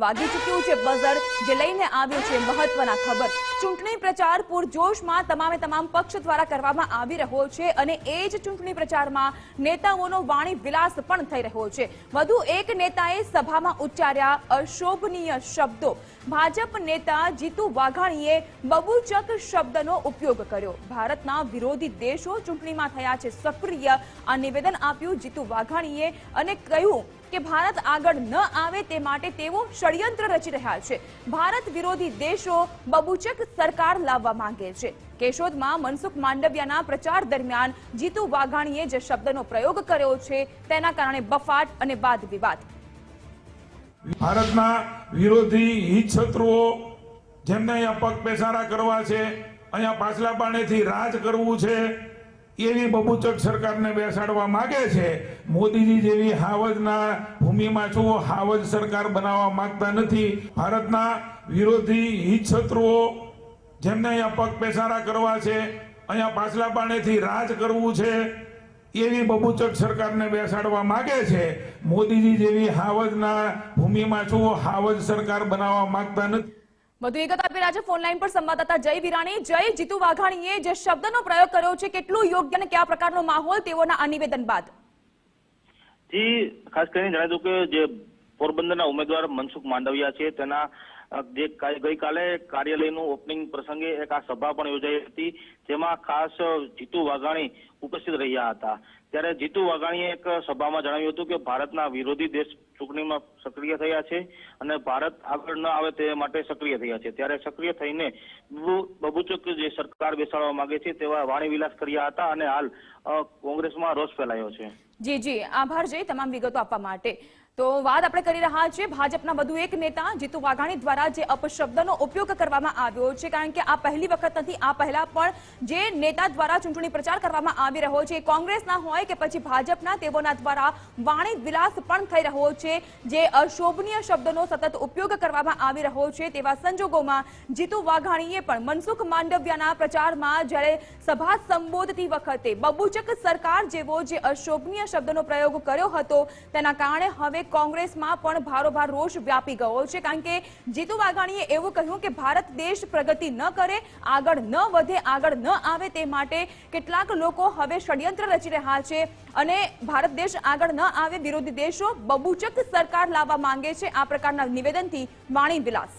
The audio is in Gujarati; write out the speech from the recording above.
વાગી ચૂક્યું છે બઝર, જે લઈને આવ્યું છે મહત્વના ખબર. ચૂંટણી પ્રચાર પૂરજોશમાં તમામે તમામ પક્ષ દ્વારા કરવામાં આવી રહ્યો છે અને એ જ ચૂંટણી પ્રચારમાં નેતાઓનો વાણી વિલાસ પણ થઈ રહ્યો છે. વધુ એક નેતાએ સભામાં ઉચ્ચાર્યા અશોભનીય શબ્દો. ભાજપ નેતા જીતુ વાઘાણીએ બબુચક શબ્દનો ઉપયોગ કર્યો. ભારતના વિરોધી દેશો ચૂંટણીમાં થયા છે સક્રિય. આ નિવેદન આપ્યું જીતુ વાઘાણીએ અને કહ્યું કે ભારત આગળ ન આવે તે માટે તેઓ ષડયંત્ર રચી રહ્યા છે. ભારત વિરોધી દેશો બબુચક સરકાર લાવવા માંગે છે. કેશોદમાં મનસુખ માંડવિયાના પ્રચાર દરમિયાન જીતુ વાઘાણીએ જે શબ્દનો પ્રયોગ કર્યો છે તેના કારણે બફાટ અને વાદ વિવાદ. ભારતના વિરોધી હિત શત્રુઓ જેમને અહીંયા પગ પેસારા કરવા છે, અહીંયા પાછલા પાણેથી રાજ કરવું છે એવી બબુચક સરકારને બેસાડવા માગે છે. મોદીજી જેવી હાવજના ભૂમિમાં છું, હાવજ સરકાર બનાવવા માંગતા નથી. ભારતના વિરોધી હિત શત્રુઓ જેમને અહીંયા પગ પેસારા કરવા છે, અહીંયા પાછલા પાણેથી રાજ કરવું છે, એવી બબુચક સરકારને બેસાડવા માગે છે. મોદીજી જેવી હાવજના ભૂમિમાં છું, હાવજ સરકાર બનાવવા માંગતા નથી. વધુ એક આપી રહ્યા છે, ફોન લાઈન પર સંવાદદાતા જય વિરાણી. જય જીતુ વાઘાણીએ જે શબ્દનો પ્રયોગ કર્યો છે, કેટલું યોગ્ય અને કયા પ્રકારનો માહોલ તેઓના આ નિવેદન બાદ? જી, ખાસ કરીને જણાવી દઉં કે જે પોરબંદરના ઉમેદવાર મનસુખ માંડવિયા છે, તેના જે ગઈકાલે કાર્યાલયનું ઓપનિંગ પ્રસંગે એક આ સભા પણ યોજાઈ હતી, જેમાં ખાસ જીતુ વાઘાણી ઉપસ્થિત રહ્યા હતા. ત્યારે જીતુ વાઘાણીએ એક સભામાં જણાવ્યું હતું કે ભારતના વિરોધી દેશ ચૂંટણીમાં સક્રિય થયા છે અને ભારત આગળ ન આવે તે માટે સક્રિય થયા છે. ત્યારે સક્રિય થઈને બબુ- બબુચક જે સરકાર બેસાડવા માંગે છે તેવા વાણી વિલાસ કર્યા હતા અને હાલ કોંગ્રેસમાં રોષ ફેલાયો છે. જી જી. આભાર, જય. તમામ વિગતો આપવા માટે. તો વાત આપણે કરી રહ્યા છીએ ભાજપના વધુ એક નેતા જીતુ વાઘાણી દ્વારા જે અપશબ્દનો ઉપયોગ કરવામાં આવ્યો છે, કારણ કે આ પહેલી વખત નથી, આ પહેલા પણ જે નેતા દ્વારા ચૂંટણી પ્રચાર કરવામાં આવી રહ્યો છે કોંગ્રેસના હોય કે પછી ભાજપના, તેઓના દ્વારા વાણી વિલાસ પણ થઈ રહ્યો છે, જે અશોભનીય શબ્દનો સતત ઉપયોગ કરવામાં આવી રહ્યો છે, તેવા સંજોગોમાં જીતુ વાઘાણીએ પણ મનસુખ માંડવિયાના પ્રચારમાં જ્યારે સભા સંબોધતી વખતે બબુચક સરકાર જેવો જે અશોભનીય શબ્દનો પ્રયોગ કર્યો હતો, તેના કારણે હવે કોંગ્રેસમાં પણ ભારોભાર રોષ વ્યાપી ગયો છે. કારણ કે જીતુ વાઘાણીએ એવું કહ્યું કે ભારત દેશ પ્રગતિ ન કરે, આગળ ન વધે, આગળ ન આવે તે માટે કેટલાક લોકો હવે ષડયંત્ર રચી રહ્યા છે અને ભારત દેશ આગળ ન આવે વિરોધી દેશો બબુચક સરકાર લાવવા માંગે છે. આ પ્રકારના નિવેદનથી વાણી વિલાસ.